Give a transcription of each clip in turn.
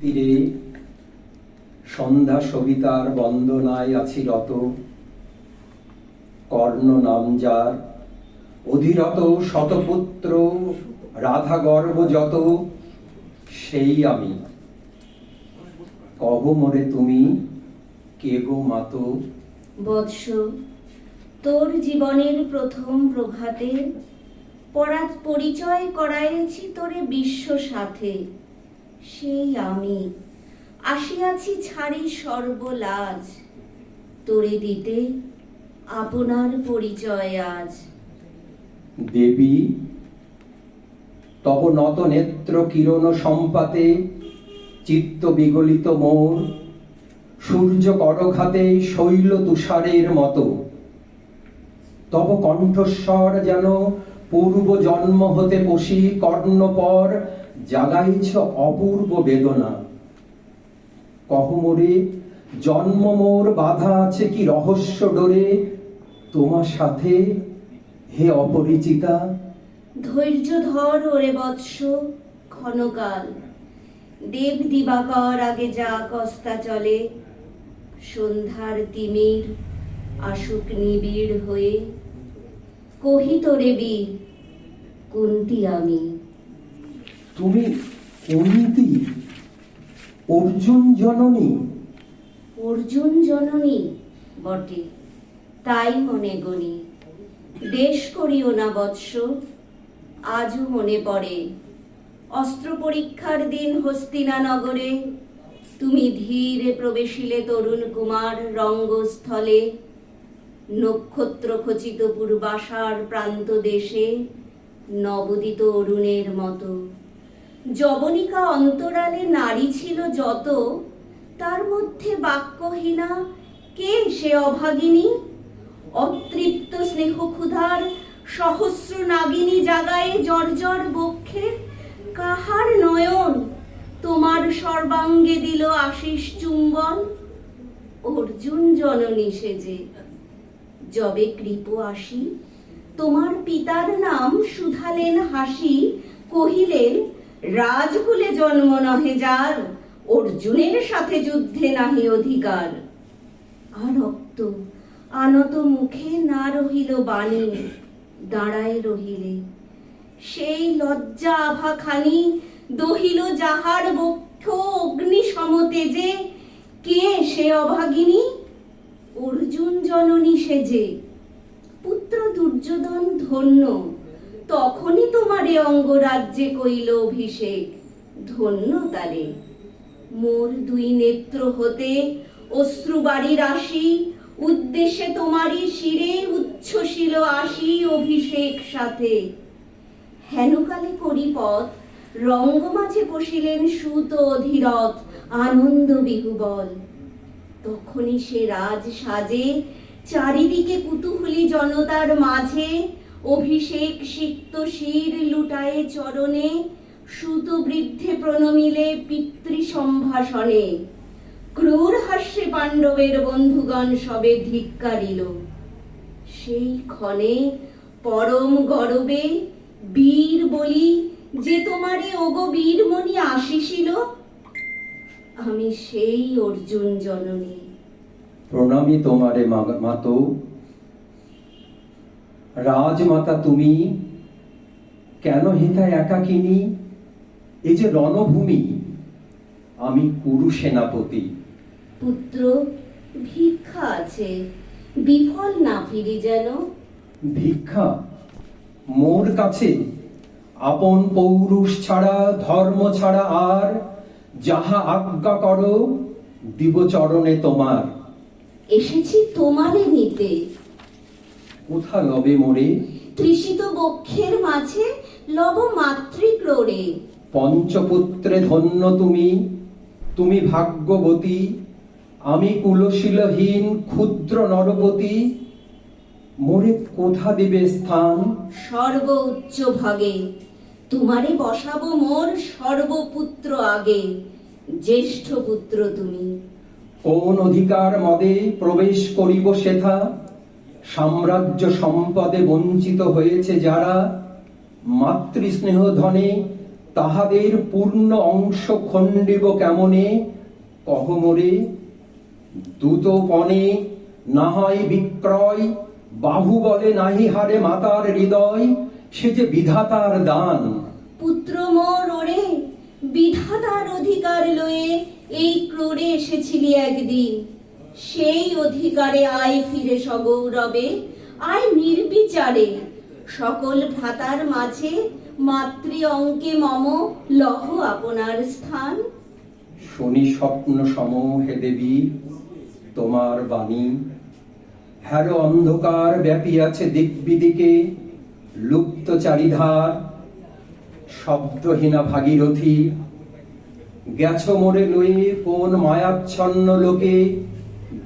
তীরে সন্ধ্যা সবিতার বন্দনায় আছি রত। কর্ণ নাম যার, অধিরত শতপুত্র রাধা গর্ব যত, সেই আমি। কহ মরে তুমি, কে গো মাতো? বৎস, তোর জীবনের প্রথম প্রভাতে পরা পরিচয় করাইছি তোরে বিশ্ব সাথে। সেই আমি। আসিয়াছি ছাড়ি সর্বলাজ। তোরে দিতে আপনার পরিচয় আজ। দেবী, তব নত নেত্র কিরণ সম্পাতে চিত্ত বিগলিত মোর। সূর্য করঘাতে শৈল তুষারের মতো। তব কণ্ঠস্বর যেন পূর্ব জন্ম হতে পশি কর্ণপর। জাগাইছ অপূর্ব বেদনা। কহ মোরে জন্ম মোর বাধা আছে কি রহস্য ডোরে? তোমার সাথে হে অপরিচিতা। ধৈর্য ধর ওরে বৎস, ক্ষণকাল। দেব দিবাকর আগে যা কস্তা চলে। সন্ধ্যার তিমির আসুক নিবিড় হয়ে। কহি তোরে বীর কুন্তি আমি? তুমি কুন্তি অর্জুন জননী? অর্জুন জননী বটে, তাই মনে গণি দেশ করিও না বৎস, আজও মনে পড়ে। অস্ত্র পরীক্ষার দিন হস্তিনা নগরে, তুমি ধীরে প্রবেশিলে তরুণ কুমার রঙ্গস্থলে। নক্ষত্র খচিত পূর্বাশার প্রান্ত দেশে, নবদিত অরুণের মতো। যবনিকা অন্তরালে নারী ছিল যত, তার মধ্যে বাক্যহীনা কে সে অভাগিনী? অতৃপ্ত স্নেহ ক্ষুধার সহস্র নাগিনী জাগায়ে জর্জর বক্ষে, কাহার নয়ন তোমার সর্বাঙ্গে দিল আশিস চুম্বন? অর্জুন জননী সেজে, যবে কৃপ আসি, তোমার পিতার নাম সুধালেন হাসি, কহিলেন রাজকুলে জন্ম নহে যার, অর্জুনের সাথে যুদ্ধে নাহি অধিকার। আরক্ত আনত মুখে না রহিল বাণী, দাঁড়ায় রহিলে। সেই লজ্জা আভা খানি দহিল যাহার বক্ষ অগ্নি সমতেজে কে সে অভাগিনী? অর্জুন জননী সেজে পুত্র দুর্যোধন ধন্য তখনই তোমারে অঙ্গরাজ্যে কইল অভিষেক, ধন্য তারে মোর দুই নেত্র হতে অশ্রুবাড়ির আসি, উদ্দেশ্যে তোমারই শিরে উচ্ছ্বসিল আসি অভিষেক সাথে। হেনকালে করি পথ রঙ্গমাঝে বসিলেন সুত অধীরথ আনন্দ বিহুবল। তখনই সে রাজ সাজে, চারিদিকে কুতূহলী জনতার মাঝে অভিষেক সিক্ত শির লুটায়ে চরণে, সুত বৃদ্ধে প্রণমিলে পিতৃ সম্ভাষণে ক্রূর হাস্যে পাণ্ডবের বন্ধুগণ সবে ধিক্কারিল। সেই ক্ষণে পরম গরবে বীর বলি যে তোমারে ওগো বীরমণি আসিছিল আমি সেই অর্জুন জননী। প্রণামী তোমারে মাতো। রাজমাতা তুমি কেন হেথা একাকিনী? এই যে রণভূমি আমি কুরু সেনাপতি পুত্র ভিক্ষা আছে বিফল না ফিরি যেন? ভিক্ষা? মোর কাছে আপন পৌরুষ ছাড়া ধর্ম ছাড়া আর যাহা আজ্ঞা করো দিব চরণে তোমার। এসেছি তোমারে নিতে। কোথা লবে মোরে? তৃষিত বক্ষের মাঝে লব মাতৃক মাতৃক্রোড়ে পঞ্চপুত্রে ধন্য তুমি তুমি ভাগ্যবতী আমি কুলশীলহীন ক্ষুদ্র নরপতি মোরে কোথা দিবে স্থান? সর্ব উচ্চ ভাগে তোমারে বসাবো মোর সর্বপুত্র আগে জ্যেষ্ঠ পুত্র তুমি। কোন অধিকার মদে প্রবেশ করিব সেথা? সাম্রাজ্য সম্পদে বঞ্চিত হয়েছে যারা মাতৃস্নেহ ধনে, তাহাদের পূর্ণ অংশ খণ্ডিব কেমনে? কহমরে দ্রুতপণে না হয় বিক্রয় বাহু বলে নাহি হারে মাতার হৃদয়, সে যে বিধাতার দান। পুত্র মোর ওরে, বিধাতার অধিকার লয়ে এই ক্রোড়ে এসেছিলি একদিন। সেই অধিকারে আয় ফিরে সগৌরবে, আয় নির্বিচারে। সকল ভ্রাতার মাঝে মাতৃ অঙ্কে মম, লহ আপনার স্থান। শনি স্বপ্ন সম হে দেবী, তোমার বাণী। হ্যার অন্ধকার ব্যাপী আছে দিক বিদিকে লুপ্ত চারিধার শব্দহীনা ভাগীরথী। গেছ মোরে লয়ে কোন মায়াচ্ছন্ন লোকে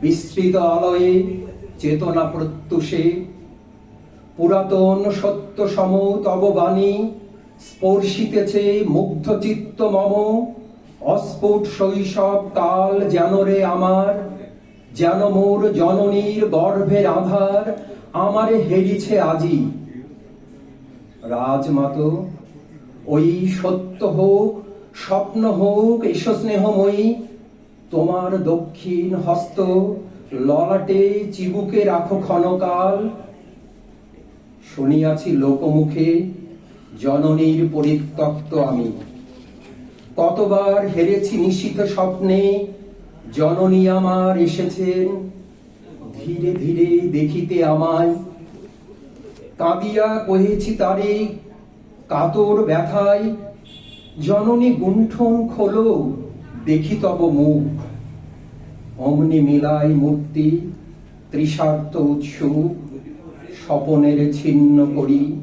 বিস্তৃত আলয়ে চেতনা প্রত্যুষে পুরাতন সত্য সম তব বাণী স্পর্শিতেছে মুগ্ধ চিত্ত মম। অস্ফুট শৈশব কাল যেন রে আমার, যেন মোর জননীর গর্ভের আধার আমারে হেরিছে আজি। রাজমাতো, ওই সত্য হোক, স্বপ্ন হোক, এসো স্নেহময়ী তোমার দক্ষিণ হস্ত ললাটে চিবুকে রাখো ক্ষণকাল। শুনিয়াছি লোকমুখে জননীর পরিত্যক্ত আমি। কতবার হেরেছি নিশিত স্বপ্নে, জননী আমার এসেছেন। ধীরে ধীরে দেখিতে আমায়, কাঁদিয়া কহেছি তারে কাতর ব্যথায় জননী গুণ্ঠন খোলো। দেখি তব মুখ। অমনি মিলাই মূর্তি, তৃষার্ত উৎসুক স্বপনের ছিন্ন করি।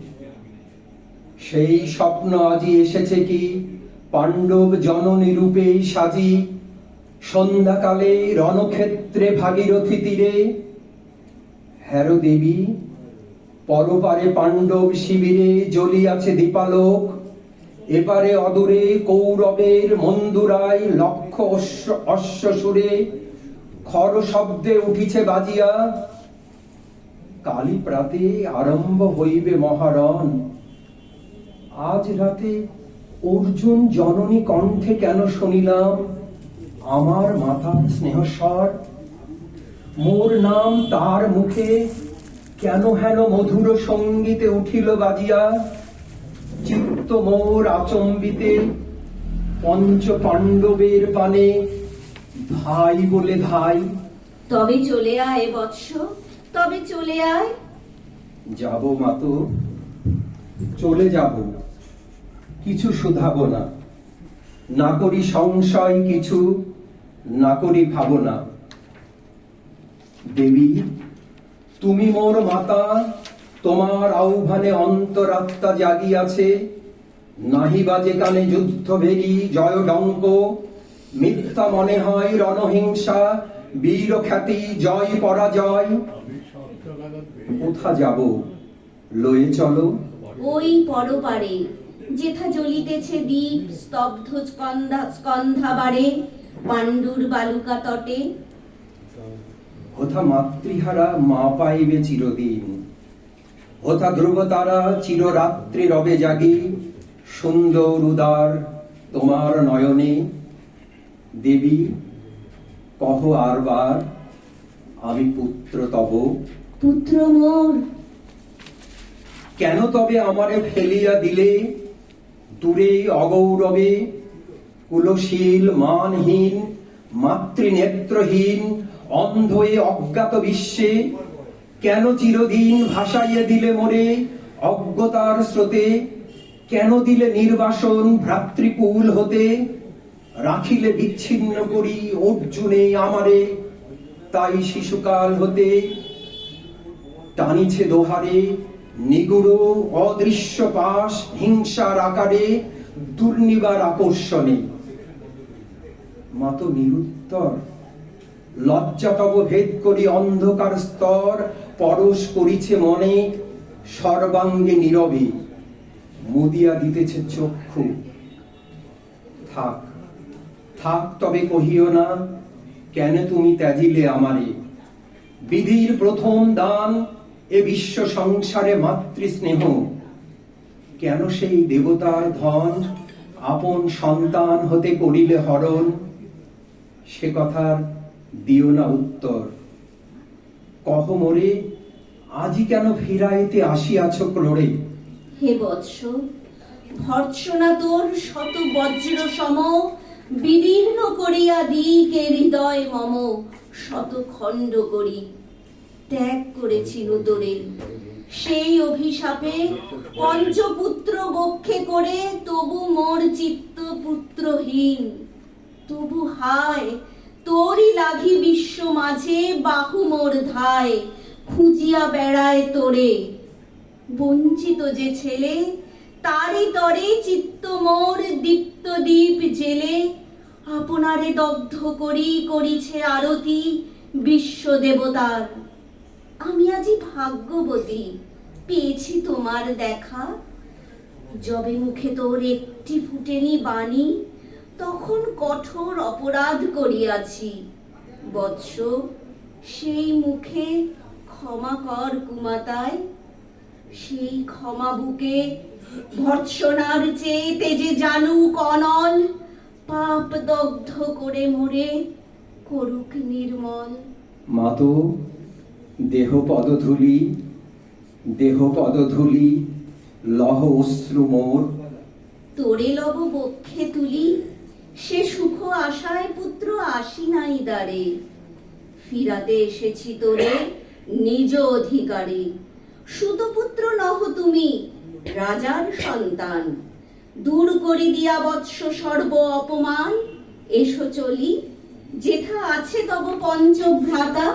সেই স্বপ্ন আজি এসেছে কি? পাণ্ডব জননী রূপেই সাজি। সন্ধ্যাকালে রণক্ষেত্রে ভাগীরথী তীরে। হ্যারো দেবী, পরপারে পাণ্ডব শিবিরে জ্বলিয়াছে দীপালোক। এপারে অদূরে কৌরবের মন্দুরায় লক্ষ অশ্ব সুরে খর শব্দে উঠিছে বাজিয়া, কালী প্রাতে আরম্ভ হইবে মহারণ। আজ রাতে অর্জুন জননী কণ্ঠে কেন শুনিলাম? আমার মাতার স্নেহস্বর মোর নাম তার মুখে কেন হেন মধুর সঙ্গীতে উঠিল বাজিয়া? চিত্ত মোর আচম্বিতে পঞ্চ পাণ্ডবের পানে ভাই বলে ভাই। তবে চলে আয় বৎস তবে চলে আয়। যাব মাতো চলে যাব কিছু শুধাবো না। না করি সংশয় কিছু না করি ভাবনা। দেবী তুমি মোর মাতা তোমার আহ্বানে অন্তরাত্মা জাগিয়াছে। নাহি বাজে কানে যুদ্ধ ভেরি জয় ডঙ্ক। মিথ্যা মনে হয় রণহিংসা বীর খ্যাতি জয় পরাজয়। কোথা যাব? লয়ে চলো। ওই পরপারে যেথা জ্বলিতেছে দ্বীপ স্তব্ধ স্কন্ধা স্কন্ধাবারে পাণ্ডুর বালুকা তটে। হোথা মাতৃহারা মা পাইবে চিরদিন। হোথা ধ্রুব তারা চিররাত্রি রবে জাগি। সুন্দর উদার তোমার নয়নে দেবী কহ আরবার আমি পুত্র তব। পুত্র মোর। কেন তবে আমারে ফেলিয়া দিলে? দূরে অগৌরবে কুলশীল মানহীন মাতৃনেত্রহীন অন্ধ এ অজ্ঞাত বিশ্বে কেন চিরদিন ভাসাইয়া দিলে মোরে অজ্ঞতার স্রোতে? কেন দিলে নির্বাসন ভ্রাতৃকুল হতে? রাখিলে বিচ্ছিন্ন করি অর্জুনে আমারে, তাই শিশুকাল হতে। টানিছে দোহারে, নিগুড় অদৃশ্য পাশ হিংসার আকারে, দুর্নিবার আকর্ষণে। মাত নিরুত্তর। লজ্জা তব ভেদ করি অন্ধকার স্তর, পরশ করিছে মনে, সর্বাঙ্গে নীরবে। মুদিয়া দিতেছে চক্ষু। থাক থাক তবে কহিও না, কেন তুমি ত্যাজিলে আমারে? বিধির প্রথম দান এ বিশ্ব সংসারে মাতৃ স্নেহ কেন সেই দেবতার ধন আপন সন্তান হতে করিলে হরণ? সে কথার দিও না উত্তর। কহ মোরে, আজি কেন ফিরাইতে আসিয়াছ ক্রোড়ে? হে বৎস ভর্ৎসনা তোর শত বজ্র সম বিদীর্ণ করিয়া দিকে হৃদয় মম শত খণ্ড করি। ত্যাগ করেছি তোরে সেই অভিশাপে পঞ্চপুত্র বক্ষে করে তবু মোর চিত্ত পুত্রহীন। তবু হায়, তোরই লাগি বিশ্ব মাঝে বাহু মোর ধায়, খুঁজিয়া বেড়ায় তোরে। বঞ্চিত যে ছেলে, তারই তরে চিত্ত মোর দীপ্ত দীপ জেলে। আপনারে দগ্ধ করি, করিছে আরতি বিশ্ব দেবতার। আমি আজি ভাগ্যবতী, পেয়েছি তোমার দেখা। যবে মুখে তোর একটি ফুটেনি বাণী, তখন কঠোর অপরাধ করিয়াছি। বৎস, সেই মুখে ক্ষমা কর কুমাতায়। সেই ক্ষমা বুকে ভর্ৎসনার চেয়ে তেজে জানু কনল পাপ দগ্ধ করে মোরে করুক নির্মল। মাতো দেহ পদধূলি দেহ পদধূলি লহ অশ্রু মোর। তোরে লব বক্ষে তুলি সে সুখ আশায় পুত্র আসি নাই দ্বারে। ফিরাতে এসেছি তোরে নিজ অধিকারে। সুতপুত্র নহ তুমি, রাজার সন্তান। দূর করি দিয়া বৎস সর্ব অপমান। এসো চলি, যেথা আছে তব পঞ্চভ্রাতা।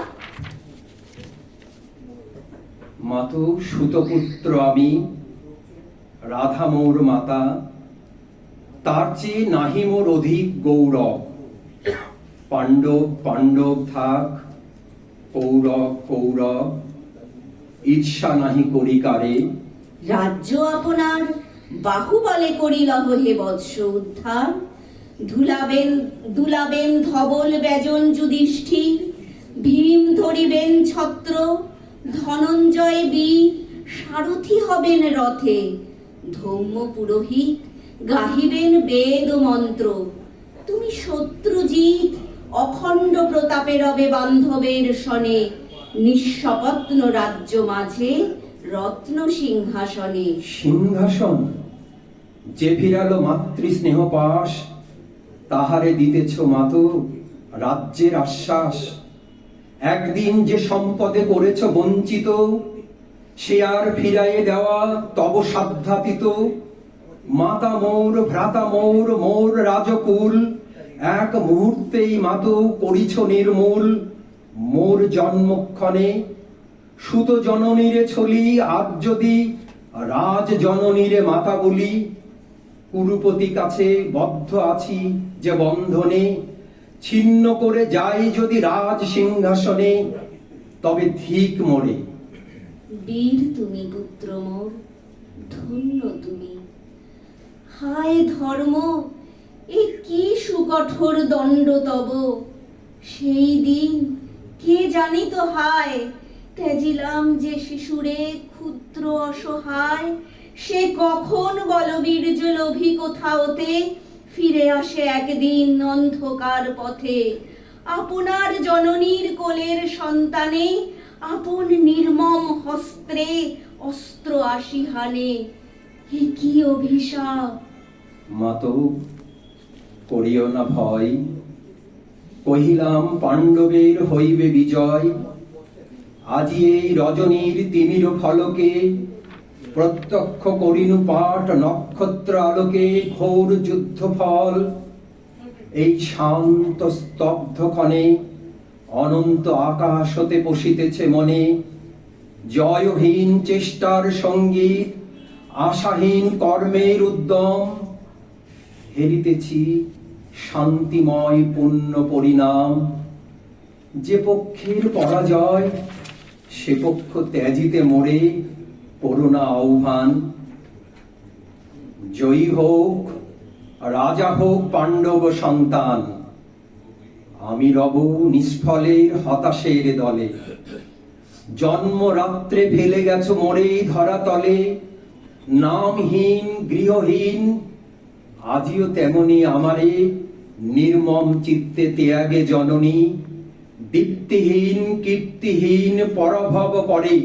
মাতো, সুতপুত্র আমি, রাধা মোর মাতা। তার চেয়ে নাহি মোর অধিক গৌরব। পাণ্ডব পাণ্ডব থাক, কৌরব কৌরব। ঈর্ষা নাহি করি কারে। রাজ্য আপনার বাহুবলে করিলহ হে বৎস উদ্ধার। ধুলাবেন দুলাবেন ধবল বেজন যুধিষ্ঠির। ভীম ধরিবেন ছত্র, ধনঞ্জয় বি। সারথি হবেন রথে, ধৌম্য পুরোহিত গাহিবেন বেদ মন্ত্র। তুমি শত্রুজিৎ, অখণ্ড প্রতাপে রবে বান্ধবের সনে নিঃস্বপত্ন রাজ্য মাঝে রত্ন সিংহাসনে। সিংহাসন, যে ফিরালো মাতৃ স্নেহ পাশ তাহারে দিতেছ মাতো রাজ্যের আশ্বাস। একদিন যে সম্পদে করেছ বঞ্চিত, সে আর ফিরাইয়ে দেওয়া তব সাধ্যাতীত। মাতা মোর, ভ্রাতা মোর মোর রাজকুল, এক মুহূর্তেই মাতো করিছ নির্মূল। মোর জন্মক্ষণে সুত জননীরে ছলি আজ যদি রাজ জননীরে মাতা বলি, কুরুপতি কাছে বদ্ধ আছি যে বন্ধনে, ছিন্ন করে যাই যদি রাজ সিংহাসনে, তবে ঠিক মরে বীর তুমি পুত্র মোর, ধন্য তুমি। হায় ধর্ম, এ কি সুকঠোর দণ্ড তব। সেই দিন কে জানি তো হায়? ত্যাজিলাম যে শিশুরে ক্ষুদ্র অসহায়। সে কখন বলবীর্য লোভী কোথাওতে? ফিরে আসে একদিন অন্ধকার পথে। আপনার জননীর কোলের সন্তানে, আপন নির্মম হস্ত্রে অস্ত্র আসিহানে। এ কি অভিশাপ? মাতো করিও না ভয়। কহিলাম, পাণ্ডবের হইবে বিজয়। আজি এই রজনীর তিমির ফলকে প্রত্যক্ষ করিনু পাঠ নক্ষত্র আলোকে ঘোর যুদ্ধ ফল এই শান্ত স্তব্ধ ক্ষণে অনন্ত আকাশ হতে বসিতেছে মনে। জয়হীন চেষ্টার সংগীত, আশাহীন কর্মের উদ্যম। হেরিতেছি শান্তিময় পূর্ণ পরিণাম। যে পক্ষের পরাজয়, সে পক্ষ ত্যাজিতে মোড়ে করুণা আহ্বান। জয়ী হোক, রাজা হোক পাণ্ডব সন্তান, আমি রব নিষ্ফলের হতাশের দলে। জন্ম রাত্রে ফেলে গেছো মোরে ধরাতলে নামহীন গৃহহীন, আজিও তেমনি আমারে। নির্মম চিত্তে ত্যাগে জননী, দীপ্তিহীন, কীর্তিহীন, পরভব করে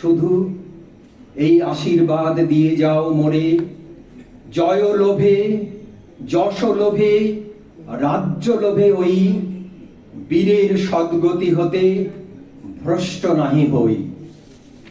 শুধু এই আশীর্বাদ দিয়ে যাও মোরে জয় লোভে, যশ লোভে, রাজ্য লোভে ওই বীরের সদ্গতি হতে ভ্রষ্ট নাহি হই।